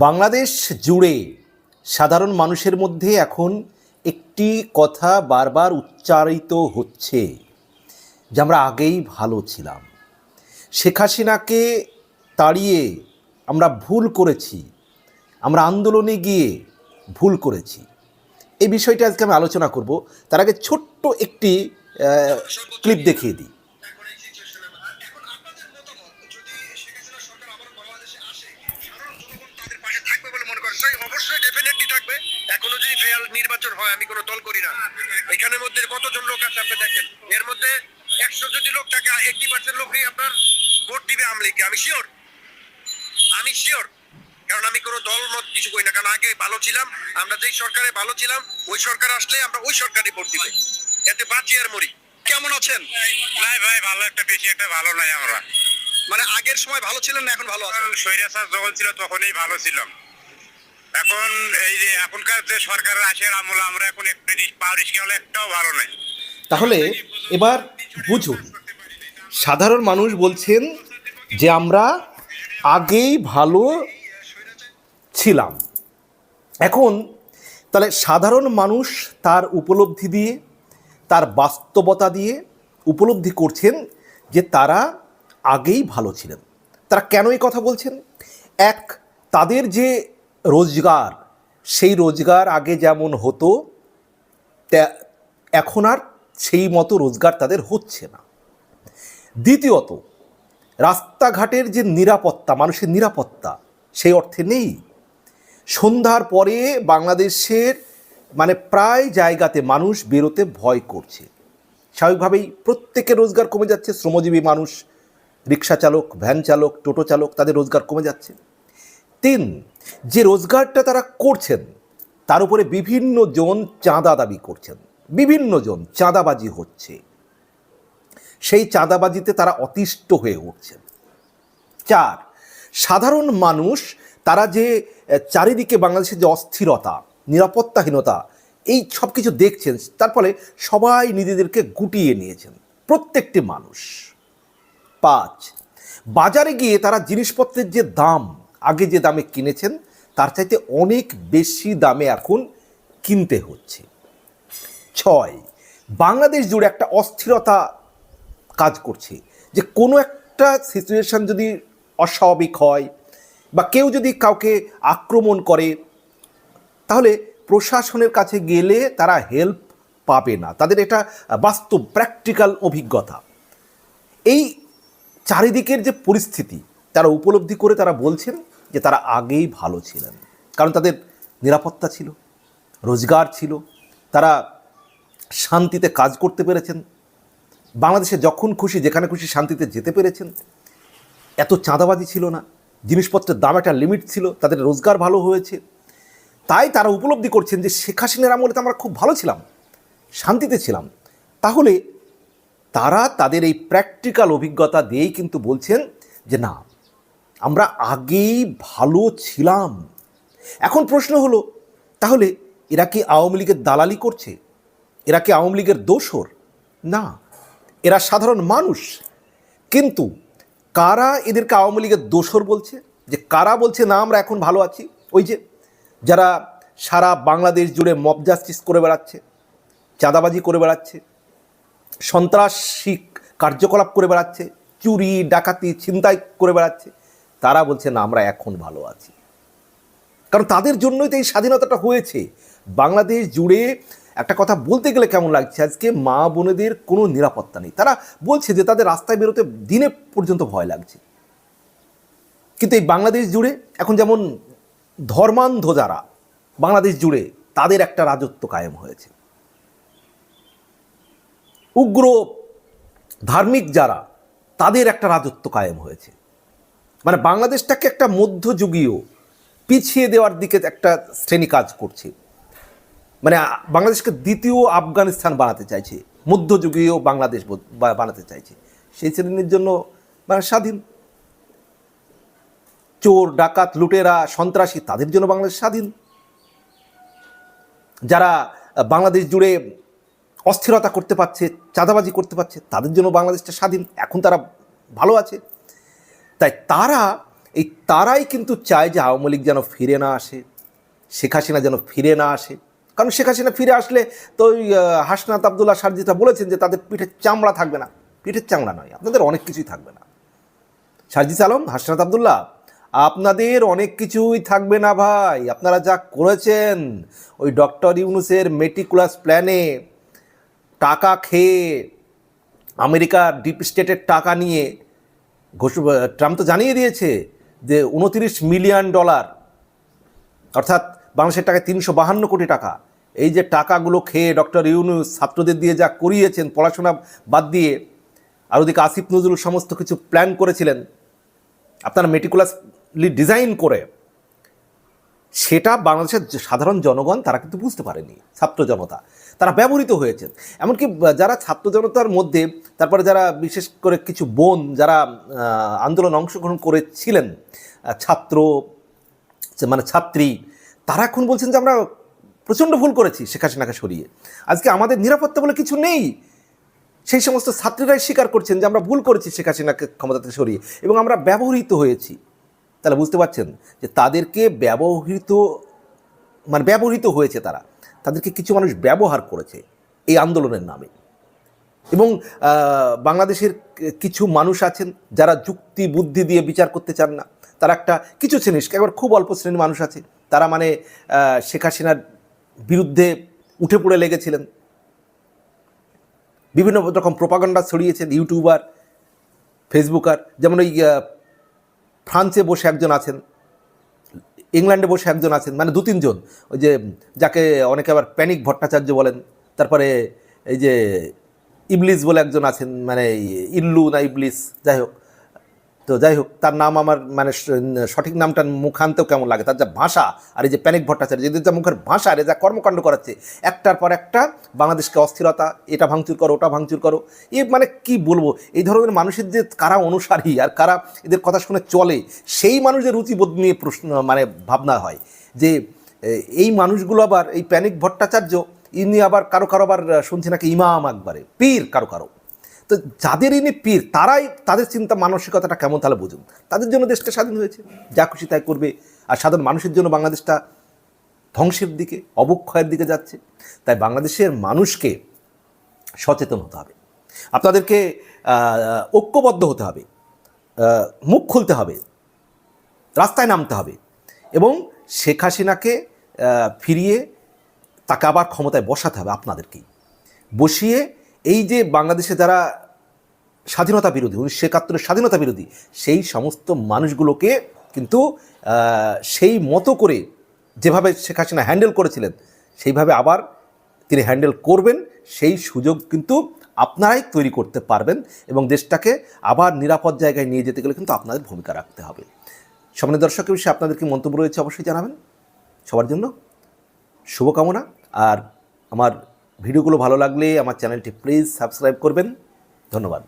বাংলাদেশ জুড়ে সাধারণ মানুষের মধ্যে এখন একটি কথা বারবার উচ্চারিত হচ্ছে যে আমরা আগেই ভালো ছিলাম। শেখ হাসিনাকে তাড়িয়ে আমরা ভুল করেছি আমরা আন্দোলনে গিয়ে ভুল করেছি। এই বিষয়টা আজকে আমি আলোচনা করব। তার আগে ছোট্ট একটি ক্লিপ দেখিয়ে দিই। সেই অবশ্যই ডেফিনেটলি থাকবে। এখনও যদি ফেয়ার নির্বাচন হয় আমি কোনো দল করি না। এখানের মধ্যে কতজন লোক আছে আপনি দেখেন। এর মধ্যে একশো যদি লোক থাকে এইটি পার্সেন্ট লোকই আপনার ভোট দিবে আমলিকে আমি শিওর আমি শিওর কারণ আমি কোনো দল মত কিছু করি না। কারণ আগে ভালো ছিলাম আমরা যেই সরকারে ভালো ছিলাম ওই সরকার আসলে আমরা ওই সরকারই ভোট দিবে। এতে বাঁচি আর মরি। কেমন আছেন? নাই ভাই ভালো একটা বেশি একটা ভালো নাই আমরা। মানে আগের সময় ভালো ছিলেন না এখন ভালো আছেন? স্বৈরাচার যখন ছিল তখনই ভালো ছিলাম। এখন এই যে এখনকার যে সরকারের আসের আমল আমরা এখন একটু পাওয়ার স্কেল একটাও ভালো নাই। তাহলে এবার বুঝুন, সাধারণ মানুষ বলছেন যে আমরা আগেই ভালো ছিলাম। এখন তাহলে সাধারণ মানুষ তার উপলব্ধি দিয়ে, তার বাস্তবতা দিয়ে উপলব্ধি করছেন যে তারা আগেই ভালো ছিলেন। তারা কেন এই কথা বলছেন? এক, তাদের যে রোজগার। সেই রোজগার আগে যেমন হতো এখন আর সেই মতো রোজগার তাদের হচ্ছে না। দ্বিতীয়ত, রাস্তাঘাটের যে নিরাপত্তা, মানুষের নিরাপত্তা সেই অর্থে নেই। সন্ধ্যার পরে বাংলাদেশের মানে প্রায় জায়গাতে মানুষ বেরোতে ভয় করছে। স্বাভাবিকভাবেই প্রত্যেকের রোজগার কমে যাচ্ছে। শ্রমজীবী মানুষ, রিক্সা চালক, ভ্যান চালক, টোটো চালক, তাদের রোজগার কমে যাচ্ছে। তিন, যে রোজগারটা তারা করছেন, তার উপরে বিভিন্ন জন চাঁদা দাবি করছেন, বিভিন্ন জন চাঁদাবাজি হচ্ছে। সেই চাঁদাবাজিতে তারা অতিষ্ঠ হয়ে উঠছেন। চার, সাধারণ মানুষ, তারা যে চারিদিকে বাংলাদেশের যে অস্থিরতা, নিরাপত্তাহীনতা, এই সব কিছু দেখছেন, তার ফলে সবাই নিজেদেরকে গুটিয়ে নিয়েছেন, প্রত্যেকটি মানুষ। পাঁচ, বাজারে গিয়ে তারা জিনিসপত্রের যে দাম আগে যে দামে কিনেছেন, তার চাইতে অনেক বেশি দামে এখন কিনতে হচ্ছে। ছয়, বাংলাদেশ জুড়ে একটা অস্থিরতা কাজ করছে যে কোনো একটা সিচুয়েশন যদি অস্বাভাবিক হয় বা কেউ যদি কাউকে আক্রমণ করে, তাহলে প্রশাসনের কাছে গেলে তারা হেল্প পাবে না। তাদের এটা বাস্তব প্র্যাকটিক্যাল অভিজ্ঞতা। এই চারিদিকের যে পরিস্থিতি, তারা উপলব্ধি করে তারা বলছেন যে তারা আগেই ভালো ছিলেন। কারণ তাদের নিরাপত্তা ছিল, রোজগার ছিল, তারা শান্তিতে কাজ করতে পেরেছেন। বাংলাদেশে যখন খুশি, যেখানে খুশি শান্তিতে যেতে পেরেছেন। এত চাঁদাবাজি ছিল না, জিনিসপত্রের দাম একটা লিমিট ছিল, তাদের রোজগার ভালো হয়েছে। তাই তারা উপলব্ধি করছেন যে শেখ হাসিনার আমলে তো আমরা খুব ভালো ছিলাম, শান্তিতে ছিলাম। তাহলে তারা তাদের এই প্র্যাকটিক্যাল অভিজ্ঞতা দিয়েই কিন্তু বলছেন যে না আমরা আগেই ভালো ছিলাম। এখন প্রশ্ন হলো, তাহলে এরা কি আওয়ামী লীগের দালালি করছে? এরা কি আওয়ামী লীগের দোসর না, এরা সাধারণ মানুষ। কিন্তু কারা এদেরকে আওয়ামী লীগের দোসর বলছে? যে কারা বলছে, না, আমরা এখন ভালো আছি? ওই যে যারা সারা বাংলাদেশ জুড়ে মব জাস্টিস করে বেড়াচ্ছে, চাঁদাবাজি করে বেড়াচ্ছে, সন্ত্রাসী কার্যকলাপ করে বেড়াচ্ছে, চুরি, ডাকাতি, ছিনতাই করে বেড়াচ্ছে তারা বলছে, না, আমরা এখন ভালো আছি। কারণ তাদের জন্যই তো এই স্বাধীনতাটা হয়েছে। বাংলাদেশ জুড়ে একটা কথা বলতে গেলে কেমন লাগছে? আজকে মা বোনেদের কোনো নিরাপত্তা নেই। তারা বলছে যে, তাদের রাস্তায় বেরোতে দিনে পর্যন্ত ভয় লাগছে। কিন্তু এই বাংলাদেশ জুড়ে এখন যেমন ধর্মান্ধ যারা, বাংলাদেশ জুড়ে তাদের একটা রাজত্ব কায়েম হয়েছে। উগ্র ধার্মিক যারা, তাদের একটা রাজত্ব কায়েম হয়েছে। মানে বাংলাদেশটাকে একটা মধ্যযুগীয়, পিছিয়ে দেওয়ার দিকে একটা শ্রেণি কাজ করছে। মানে বাংলাদেশকে দ্বিতীয় আফগানিস্তান বানাতে চাইছে, মধ্যযুগীয় বাংলাদেশ বানাতে চাইছে। সেই শ্রেণির জন্য মানে স্বাধীন। চোর, ডাকাত, লুটেরা, সন্ত্রাসী, তাদের জন্য বাংলাদেশ স্বাধীন। যারা বাংলাদেশ জুড়ে অস্থিরতা করতে পারছে, চাঁদাবাজি করতে পারছে, তাদের জন্য বাংলাদেশটা স্বাধীন। এখন তারা ভালো আছে। তাই তারা, এই তারাই কিন্তু চায় যে আওয়ামী লীগ যেন ফিরে না আসে, শেখ হাসিনা যেন ফিরে না আসে। কারণ শেখ হাসিনা ফিরে আসলে তো ওই হাসনাত আবদুল্লাহ সারজিতা বলেছেন যে তাদের পিঠের চামড়া থাকবে না। পিঠের চামড়া নয়, আপনাদের অনেক কিছুই থাকবে না। সারজিস আলম, হাসনাত আবদুল্লাহ, আপনাদের অনেক কিছুই থাকবে না ভাই। আপনারা যা করেছেন, ওই ডক্টর ইউনুসের মেটিকুলাস প্ল্যানে টাকা খেয়ে, আমেরিকার ডিপ স্টেটের টাকা নিয়ে ট্রাম্প তো জানিয়ে দিয়েছে যে উনতিরিশ মিলিয়ন ডলার, অর্থাৎ বাংলাদেশের টাকায় তিনশো বাহান্ন কোটি টাকা। এই যে টাকাগুলো খেয়ে ডক্টর ইউনুস ছাত্রদের দিয়ে যা করিয়েছেন, পড়াশোনা বাদ দিয়ে, আর ওদিকে আসিফ নজরুল সমস্ত কিছু প্ল্যান করেছিলেন। আপনারা মেটিকুলাসলি ডিজাইন করে সেটা বাংলাদেশের সাধারণ জনগণ, তারা কিন্তু বুঝতে পারেনি, ছাত্র জনতা। তারা ব্যবহৃত হয়েছেন এমনকি যারা ছাত্র জনতার মধ্যে, তারপরে যারা বিশেষ করে কিছু বোন, যারা আন্দোলন অংশগ্রহণ করেছিলেন ছাত্র মানে ছাত্রী, তারা এখন বলছেন যে আমরা প্রচণ্ড ভুল করেছি শেখ হাসিনাকে সরিয়ে। আজকে আমাদের নিরাপত্তা বলে কিছু নেই। সেই সমস্ত ছাত্রীরাই স্বীকার করছেন যে আমরা ভুল করেছি শেখ হাসিনাকে ক্ষমতা থেকে সরিয়ে এবং আমরা ব্যবহৃত হয়েছি। তাহলে বুঝতে পারছেন যে তাদেরকে ব্যবহৃত মানে ব্যবহৃত হয়েছে তারা। তাদেরকে কিছু মানুষ ব্যবহার করেছে এই আন্দোলনের নামে। এবং বাংলাদেশের কিছু মানুষ আছেন যারা যুক্তি, বুদ্ধি দিয়ে বিচার করতে চান না। তারা একটা, কিছু শ্রেণি একবার খুব অল্প শ্রেণির মানুষ আছে। তারা মানে শেখ হাসিনার বিরুদ্ধে উঠে পড়ে লেগেছিলেন। বিভিন্ন রকম প্রপাগান্ডা ছড়িয়েছেন, ইউটিউবার, ফেসবুকার, যেমন ওই ফ্রান্সে বসে একজন আছেন, ইংল্যান্ডে বসে একজন আছেন মানে দু তিনজন ওই যে যাকে অনেকে আবার প্যানিক ভট্টাচার্য বলেন, তারপরে এই যে ইবলিস বলে একজন আছেন মানে ইল্লু না ইবলিস, যাই হোক। তো যাই হোক, তার নাম আমার মানে সঠিক নামটা মুখান্তেও কেমন লাগে? তার যা ভাষা আর এই যে প্যানিক ভট্টাচার্য এদের যা মুখের ভাষা আর যা কর্মকাণ্ড করাচ্ছে, একটার পর একটা বাংলাদেশকে অস্থিরতা, এটা ভাঙচুর করো, ওটা ভাঙচুর করো, এ মানে কি বলব? এই ধরনের মানুষের যে কারা অনুসারী আর কারা এদের কথা শুনে চলে, সেই মানুষের রুচিবোধ নিয়ে প্রশ্ন মানে ভাবনা হয় যে এই মানুষগুলো আবার এই প্যানিক ভট্টাচার্য, ইনি আবার কারও কারও আবার শুনছি নাকি ইমাম একবারে পীর কারও কারও। তো যাদের ইনি পীর, তারাই তাদের চিন্তা মানসিকতাটা কেমন তাহলে বুঝুন। তাদের জন্য দেশটা স্বাধীন হয়েছে, যা খুশি তাই করবে। আর সাধারণ মানুষের জন্য বাংলাদেশটা ধ্বংসের দিকে, অবক্ষয়ের দিকে যাচ্ছে। তাই বাংলাদেশের মানুষকে সচেতন হতে হবে। আপনাদেরকে ঐক্যবদ্ধ হতে হবে। মুখ খুলতে হবে। রাস্তায় নামতে হবে। এবং শেখ হাসিনাকে ফিরিয়ে তাকে আবার ক্ষমতায় বসাতে হবে আপনাদেরকেই। বসিয়ে এই যে বাংলাদেশে যারা স্বাধীনতা বিরোধী, উনিশশো একাত্তরের স্বাধীনতা বিরোধী, সেই সমস্ত মানুষগুলোকে কিন্তু সেই মতো করে যেভাবে শেখ হাসিনা হ্যান্ডেল করেছিলেন, সেইভাবে আবার তিনি হ্যান্ডেল করবেন, সেই সুযোগ কিন্তু আপনারাই তৈরি করতে পারবেন এবং দেশটাকে আবার নিরাপদ জায়গায় নিয়ে যেতে গেলে কিন্তু আপনাদের ভূমিকা রাখতে হবে। সামনে দর্শকের বিষয়ে আপনাদের কি মন্তব্য রয়েছে অবশ্যই জানাবেন। সবার জন্য শুভকামনা। আর আমার ভিডিওগুলো ভালো লাগলে আমার চ্যানেলটি প্লিজ সাবস্ক্রাইব করবেন। ধন্যবাদ।